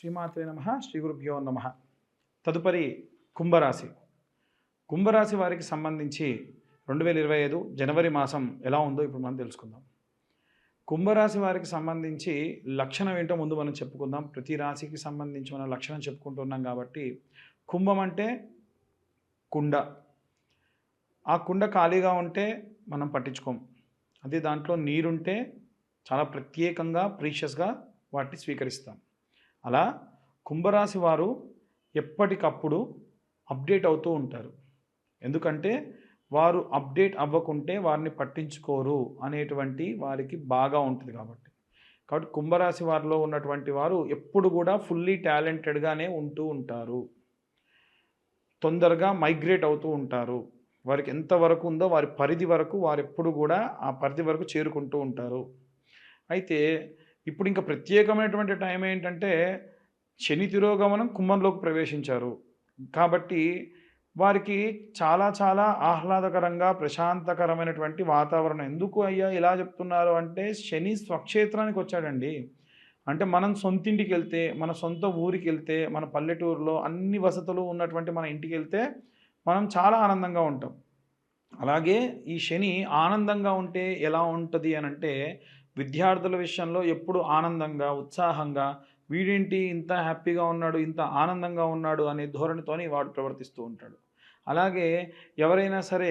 శ్రీమాత్రే నమ శ్రీ గురుభ్యో నమ. తదుపరి కుంభరాశి. కుంభరాశి వారికి సంబంధించి రెండు వేల ఇరవై ఐదు జనవరి మాసం ఎలా ఉందో ఇప్పుడు మనం తెలుసుకుందాం. కుంభరాశి వారికి సంబంధించి లక్షణం ఏంటో ముందు మనం చెప్పుకుందాం. ప్రతి రాశికి సంబంధించి మనం లక్షణం చెప్పుకుంటున్నాం కాబట్టి కుంభం అంటే కుండ. ఆ కుండ ఖాళీగా ఉంటే మనం పట్టించుకోం. అదే దాంట్లో నీరుంటే చాలా ప్రత్యేకంగా ప్రీషియస్గా వాటిని స్వీకరిస్తాం. అలా కుంభరాశి వారు ఎప్పటికప్పుడు అప్డేట్ అవుతూ ఉంటారు. ఎందుకంటే వారు అప్డేట్ అవ్వకుంటే వారిని పట్టించుకోరు అనేటువంటి వారికి బాగా ఉంటుంది కాబట్టి. కాబట్టి కుంభరాశి వారిలో ఉన్నటువంటి వారు ఎప్పుడు కూడా ఫుల్లీ టాలెంటెడ్గానే ఉంటూ ఉంటారు. తొందరగా మైగ్రేట్ అవుతూ ఉంటారు. వారికి ఎంతవరకు ఉందో వారి పరిధి వరకు వారు ఎప్పుడు కూడా ఆ పరిధి వరకు చేరుకుంటూ ఉంటారు. అయితే ఇప్పుడు ఇంకా ప్రత్యేకమైనటువంటి టైం ఏంటంటే శని తిరోగమనం కుంభంలోకి ప్రవేశించారు. కాబట్టి వారికి చాలా చాలా ఆహ్లాదకరంగా ప్రశాంతకరమైనటువంటి వాతావరణం. ఎందుకు అయ్యా ఇలా చెప్తున్నారు అంటే శని స్వక్షేత్రానికి వచ్చాడండి. అంటే మనం సొంతింటికి వెళ్తే మన సొంత ఊరికి వెళ్తే మన పల్లెటూరులో అన్ని వసతులు ఉన్నటువంటి మన ఇంటికి వెళ్తే మనం చాలా ఆనందంగా ఉంటాం. అలాగే ఈ శని ఆనందంగా ఉంటే ఎలా ఉంటుంది అని అంటే విద్యార్థుల విషయంలో ఎప్పుడు ఆనందంగా ఉత్సాహంగా వీడేంటి ఇంత హ్యాపీగా ఉన్నాడు ఇంత ఆనందంగా ఉన్నాడు అనే ధోరణితోని వాడు ప్రవర్తిస్తూ ఉంటాడు. అలాగే ఎవరైనా సరే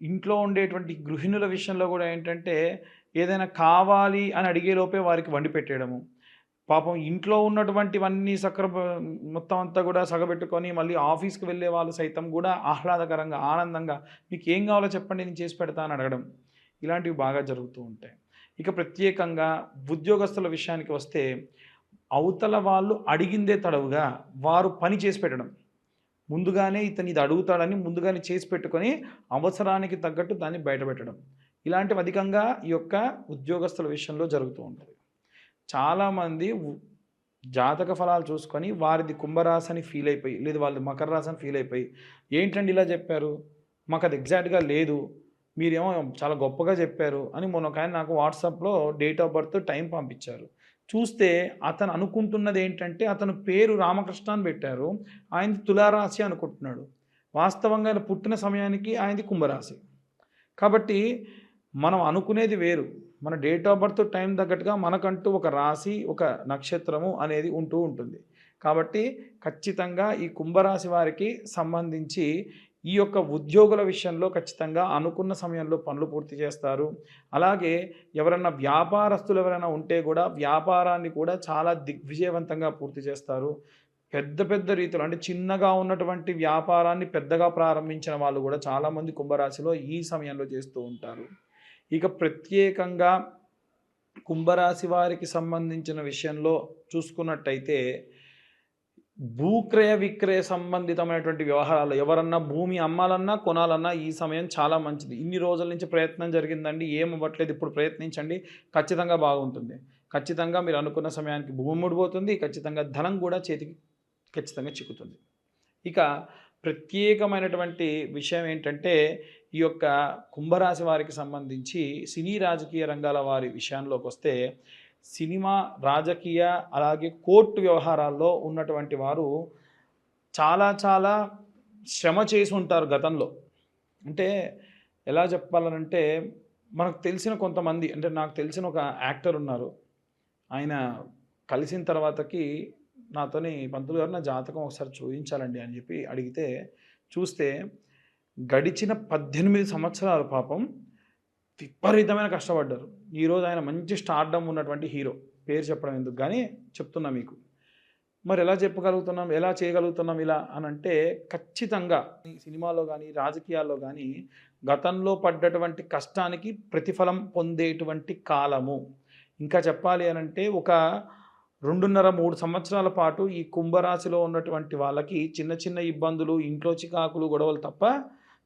ఇంట్లో ఉండేటువంటి గృహిణుల విషయంలో కూడా ఏంటంటే ఏదైనా కావాలి అని అడిగే లోపే వారికి వండి పెట్టేయడము. పాపం ఇంట్లో ఉన్నటువంటివన్నీ సక్ర మొత్తం అంతా కూడా సగబెట్టుకొని మళ్ళీ ఆఫీస్కి వెళ్ళే వాళ్ళు సైతం కూడా ఆహ్లాదకరంగా ఆనందంగా మీకు ఏం కావాలో చెప్పండి నేను చేసి పెడతా అని అడగడం. ఇలాంటివి బాగా జరుగుతూ ఉంటాయి. ఇక ప్రత్యేకంగా ఉద్యోగస్తుల విషయానికి వస్తే అవతల వాళ్ళు అడిగిందే తడవుగా వారు పని చేసి పెట్టడం. ముందుగానే ఇతను ఇది అడుగుతాడని ముందుగానే చేసి పెట్టుకొని అవసరానికి తగ్గట్టు దాన్ని బయటపెట్టడం ఇలాంటివి అధికంగా ఈ యొక్క ఉద్యోగస్తుల విషయంలో జరుగుతూ ఉంటుంది. చాలామంది జాతక ఫలాలు చూసుకొని వారిది కుంభరాశి అని ఫీల్ అయిపోయి లేదు వాళ్ళు మకర రాశి అని ఫీల్ అయిపోయి ఏంటండి ఇలా చెప్పారు? మాకు అది ఎగ్జాక్ట్గా లేదు. మీరేమో చాలా గొప్పగా చెప్పారు అని మొన్న ఒక ఆయన నాకు వాట్సాప్లో డేట్ ఆఫ్ బర్త్ టైం పంపించారు. చూస్తే అతను అనుకుంటున్నది ఏంటంటే అతను పేరు రామకృష్ణ అని పెట్టారు. ఆయనది తులారాశి అనుకుంటున్నాడు. వాస్తవంగా ఆయన పుట్టిన సమయానికి ఆయనది కుంభరాశి. కాబట్టి మనం అనుకునేది వేరు. మన డేట్ ఆఫ్ బర్త్ టైం తగ్గట్టుగా మనకంటూ ఒక రాశి ఒక నక్షత్రము అనేది ఉంటూ ఉంటుంది. కాబట్టి ఖచ్చితంగా ఈ కుంభరాశి వారికి సంబంధించి ఈ యొక్క ఉద్యోగుల విషయంలో ఖచ్చితంగా అనుకున్న సమయంలో పనులు పూర్తి చేస్తారు. అలాగే ఎవరన్నా వ్యాపారస్తులు ఎవరైనా ఉంటే కూడా వ్యాపారాన్ని కూడా చాలా దిగ్విజయవంతంగా పూర్తి చేస్తారు. పెద్ద పెద్ద రీతిలో అంటే చిన్నగా ఉన్నటువంటి వ్యాపారాన్ని పెద్దగా ప్రారంభించిన వాళ్ళు కూడా చాలామంది కుంభరాశిలో ఈ సమయంలో చేస్తూ ఉంటారు. ఇక ప్రత్యేకంగా కుంభరాశి వారికి సంబంధించిన విషయంలో చూసుకున్నట్టయితే భూక్రయ విక్రయ సంబంధితమైనటువంటి వ్యవహారాలు. ఎవరన్నా భూమి అమ్మాలన్నా కొనాలన్నా ఈ సమయం చాలా మంచిది. ఇన్ని రోజుల నుంచి ప్రయత్నం జరిగిందండి. ఏం అవ్వట్లేదు. ఇప్పుడు ప్రయత్నించండి. ఖచ్చితంగా బాగుంటుంది. ఖచ్చితంగా మీరు అనుకున్న సమయానికి భూమి ముడిపోతుంది. ఖచ్చితంగా ధనం కూడా చేతికి ఖచ్చితంగా చిక్కుతుంది. ఇక ప్రత్యేకమైనటువంటి విషయం ఏంటంటే ఈ యొక్క కుంభరాశి వారికి సంబంధించి సినీ రాజకీయ రంగాల వారి విషయంలోకి వస్తే సినిమా రాజకీయ అలాగే కోర్టు వ్యవహారాల్లో ఉన్నటువంటి వారు చాలా చాలా శ్రమ చేసి ఉంటారు గతంలో. అంటే ఎలా చెప్పాలనంటే మనకు తెలిసిన కొంతమంది అంటే నాకు తెలిసిన ఒక యాక్టర్ ఉన్నారు. ఆయన కలిసిన తర్వాతకి నాతోని పంతులు గారు నా జాతకం ఒకసారి చూపించాలండి అని చెప్పి అడిగితే చూస్తే గడిచిన పద్దెనిమిది సంవత్సరాలు పాపం విపరీతమైన కష్టపడ్డారు. ఈరోజు ఆయన మంచి స్టార్డమ్ ఉన్నటువంటి హీరో. పేరు చెప్పడం ఎందుకు? కానీ చెప్తున్నా మీకు. మరి ఎలా చెప్పగలుగుతున్నాం? ఎలా చేయగలుగుతున్నాం ఇలా అని అంటే ఖచ్చితంగా ఈ సినిమాలో కానీ రాజకీయాల్లో కానీ గతంలో పడ్డటువంటి కష్టానికి ప్రతిఫలం పొందేటువంటి కాలము. ఇంకా చెప్పాలి అని అంటే ఒక రెండున్నర మూడు సంవత్సరాల పాటు ఈ కుంభరాశిలో ఉన్నటువంటి వాళ్ళకి చిన్న చిన్న ఇబ్బందులు ఇంట్లో చికాకులు గొడవలు తప్ప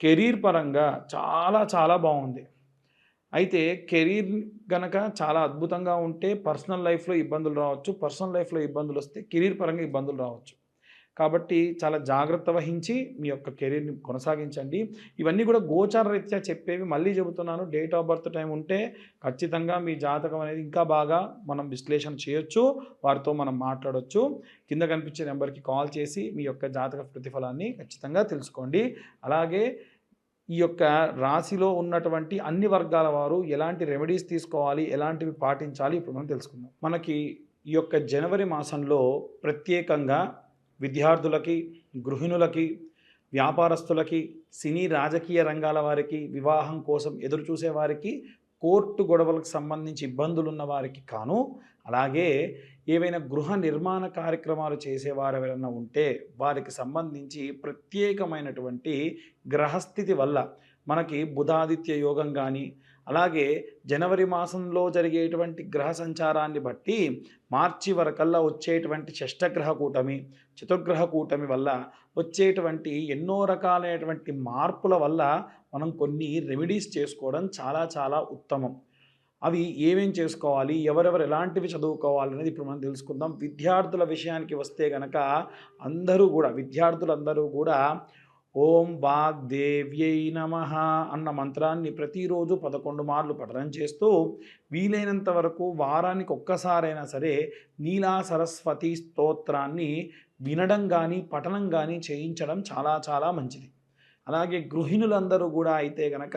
కెరీర్ పరంగా చాలా చాలా బాగుంది. అయితే కెరీర్ గనక చాలా అద్భుతంగా ఉంటే పర్సనల్ లైఫ్లో ఇబ్బందులు రావచ్చు పర్సనల్ లైఫ్లో ఇబ్బందులు వస్తే కెరీర్ పరంగా ఇబ్బందులు రావచ్చు. కాబట్టి చాలా జాగ్రత్త వహించి మీ యొక్క కెరీర్ని కొనసాగించండి. ఇవన్నీ కూడా గోచార రీత్యా చెప్పేవి మళ్ళీ చెబుతున్నాను. డేట్ ఆఫ్ బర్త్ టైం ఉంటే ఖచ్చితంగా మీ జాతకం అనేది ఇంకా బాగా మనం విశ్లేషణ చేయొచ్చు వారితో మనం మాట్లాడవచ్చు కింద కనిపించే నెంబర్కి కాల్ చేసి మీ యొక్క జాతక ప్రతిఫలాన్ని ఖచ్చితంగా తెలుసుకోండి. అలాగే ఈ యొక్క రాశిలో ఉన్నటువంటి అన్ని వర్గాల వారు ఎలాంటి రెమెడీస్ తీసుకోవాలి ఎలాంటివి పాటించాలి ఇప్పుడు మనం తెలుసుకుందాం. మనకి ఈ యొక్క జనవరి మాసంలో ప్రత్యేకంగా విద్యార్థులకి గృహిణులకి వ్యాపారస్తులకి సినీ రాజకీయ రంగాల వారికి వివాహం కోసం ఎదురు చూసే వారికి కోర్టు గొడవలకు సంబంధించి ఇబ్బందులు ఉన్న వారికి కాను అలాగే ఏవైనా గృహ నిర్మాణ కార్యక్రమాలు చేసేవారు ఎవరైనా ఉంటే వారికి సంబంధించి ప్రత్యేకమైనటువంటి గ్రహస్థితి వల్ల మనకి బుధాదిత్య యోగం కానీ అలాగే జనవరి మాసంలో జరిగేటువంటి గ్రహ సంచారాన్ని బట్టి మార్చి వరకల్లా వచ్చేటువంటి షష్టగ్రహ కూటమి చతుర్గ్రహ కూటమి వల్ల వచ్చేటువంటి ఎన్నో రకాలైనటువంటి మార్పుల వల్ల మనం కొన్ని రెమెడీస్ చేసుకోవడం చాలా చాలా ఉత్తమం. అవి ఏమేం చేసుకోవాలి ఎవరెవరు ఎలాంటివి చదువుకోవాలి అనేది ఇప్పుడు మనం తెలుసుకుందాం. విద్యార్థుల విషయానికి వస్తే గనక అందరూ కూడా విద్యార్థులందరూ కూడా ఓం వాగ్దేవ్యై నమ అన్న మంత్రాన్ని ప్రతిరోజు పదకొండు మార్లు పఠనం చేస్తూ వీలైనంత వరకు వారానికి ఒక్కసారైనా సరే నీలా సరస్వతి స్తోత్రాన్ని వినడం కానీ పఠనం కానీ చేయించడం చాలా చాలా మంచిది. అలాగే గృహిణులందరూ కూడా అయితే గనక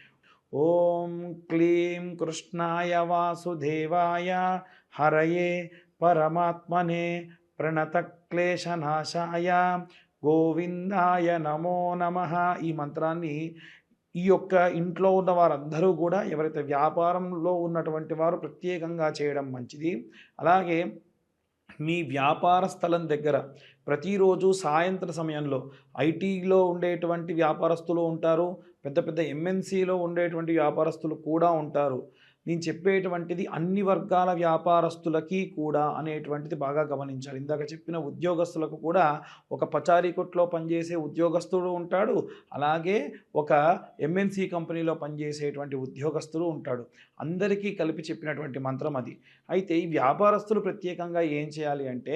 ఓం క్లీం కృష్ణాయ వాసుదేవాయ హరయే పరమాత్మనే ప్రణతక్లేశనాశాయ. గోవిందాయ నమో నమ. ఈ మంత్రాన్ని ఈ యొక్క ఇంట్లో ఉన్న వారందరూ కూడా ఎవరైతే వ్యాపారంలో ఉన్నటువంటి వారు ప్రత్యేకంగా చేయడం మంచిది. అలాగే మీ వ్యాపార స్థలం దగ్గర ప్రతిరోజు సాయంత్ర సమయంలో ఐటీలో ఉండేటువంటి వ్యాపారస్తులు ఉంటారు పెద్ద పెద్ద ఎంఎన్సీలో ఉండేటువంటి వ్యాపారస్తులు కూడా ఉంటారు. నేను చెప్పేటువంటిది అన్ని వర్గాల వ్యాపారస్తులకి కూడా అనేటువంటిది బాగా గమనించాలి. ఇందాక చెప్పిన ఉద్యోగస్తులకు కూడా ఒక పచారీ కొట్లో పనిచేసే ఉద్యోగస్తుడు ఉంటాడు అలాగే ఒక ఎంఎన్సీ కంపెనీలో పనిచేసేటువంటి ఉద్యోగస్తుడు ఉంటాడు. అందరికీ కలిపి చెప్పినటువంటి మంత్రం అది. అయితే ఈ వ్యాపారస్తులు ప్రత్యేకంగా ఏం చేయాలి అంటే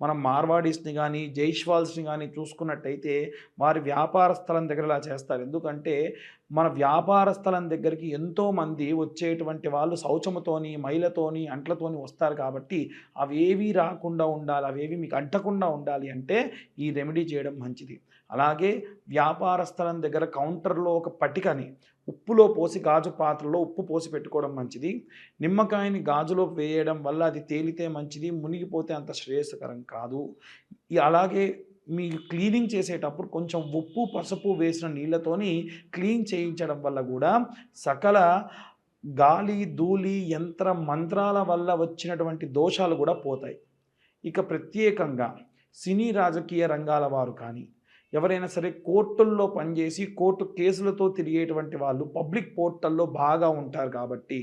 మనం మార్వాడీస్ని కానీ జైష్వాల్స్ని కానీ చూసుకున్నట్టయితే వారి వ్యాపార స్థలం దగ్గర ఇలా చేస్తారు. ఎందుకంటే మన వ్యాపార స్థలం దగ్గరికి ఎంతోమంది వచ్చేటువంటి వాళ్ళు శౌచముతోని మైలతోని అంట్లతోని వస్తారు కాబట్టి అవేవి రాకుండా ఉండాలి అవేవి మీకు అంటకుండా ఉండాలి అంటే ఈ రెమెడీ చేయడం మంచిది. అలాగే వ్యాపార స్థలం దగ్గర కౌంటర్లో ఒక పటికని ఉప్పులో పోసి గాజు పాత్రలో ఉప్పు పోసి పెట్టుకోవడం మంచిది. నిమ్మకాయని గాజులో వేయడం వల్ల అది తేలితే మంచిది మునిగిపోతే అంత శ్రేయస్కరం కాదు. అలాగే మీ క్లీనింగ్ చేసేటప్పుడు కొంచెం ఉప్పు పసుపు వేసిన నీళ్ళతోని క్లీన్ చేయించడం వల్ల కూడా సకల గాలి ధూళి యంత్ర మంత్రాల వల్ల వచ్చినటువంటి దోషాలు కూడా పోతాయి. ఇక ప్రత్యేకంగా సినీ రాజకీయ రంగాల వారు కానీ ఎవరైనా సరే కోర్టుల్లో పనిచేసి కోర్టు కేసులతో తిరిగేటువంటి వాళ్ళు పబ్లిక్ పోర్టల్లో బాగా ఉంటారు కాబట్టి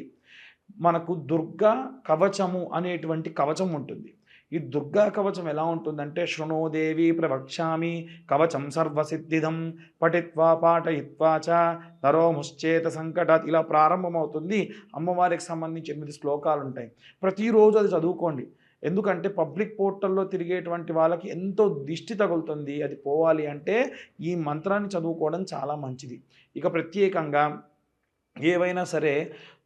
మనకు దుర్గా కవచము అనేటువంటి కవచం ఉంటుంది. ఈ దుర్గా కవచం ఎలా ఉంటుందంటే శృణోదేవి ప్రవక్ష్యామి కవచం సర్వసిద్ధిదం పఠిత్వా పాఠయిత్వా చ నరో ముశ్చేత సంకటాత్ ఇలా ప్రారంభమవుతుంది. అమ్మవారికి సంబంధించి ఎనిమిది శ్లోకాలు ఉంటాయి ప్రతిరోజు అది చదువుకోండి. ఎందుకంటే పబ్లిక్ పోర్టల్లో తిరిగేటువంటి వాళ్ళకి ఎంతో దిష్టి తగులుతుంది. అది పోవాలి అంటే ఈ మంత్రాన్ని చదువుకోవడం చాలా మంచిది. ఇక ప్రత్యేకంగా ఏవైనా సరే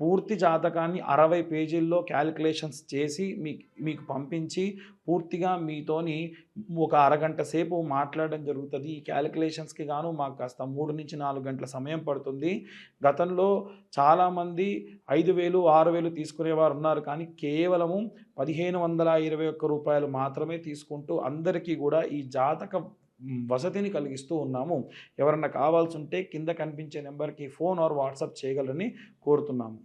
పూర్తి జాతకాన్ని అరవై పేజీల్లో క్యాలిక్యులేషన్స్ చేసి మీ మీకు పంపించి పూర్తిగా మీతోని ఒక అరగంట సేపు మాట్లాడడం జరుగుతుంది. ఈ క్యాలిక్యులేషన్స్కి గాను మాకు కాస్త మూడు నుంచి నాలుగు గంటల సమయం పడుతుంది. గతంలో చాలామంది ఐదు వేలు ఆరు వేలు తీసుకునేవారు ఉన్నారు. కానీ కేవలము పదిహేను వందల ఇరవై ఒక్క రూపాయలు మాత్రమే తీసుకుంటూ అందరికీ కూడా ఈ జాతక వసతిని కలిగిస్తూ ఉన్నాము. ఎవరన్నా కావాల్సి ఉంటే కింద కనిపించే నెంబర్కి ఫోన్ ఆర్ వాట్సాప్ చేయగలరని కోరుతున్నాము.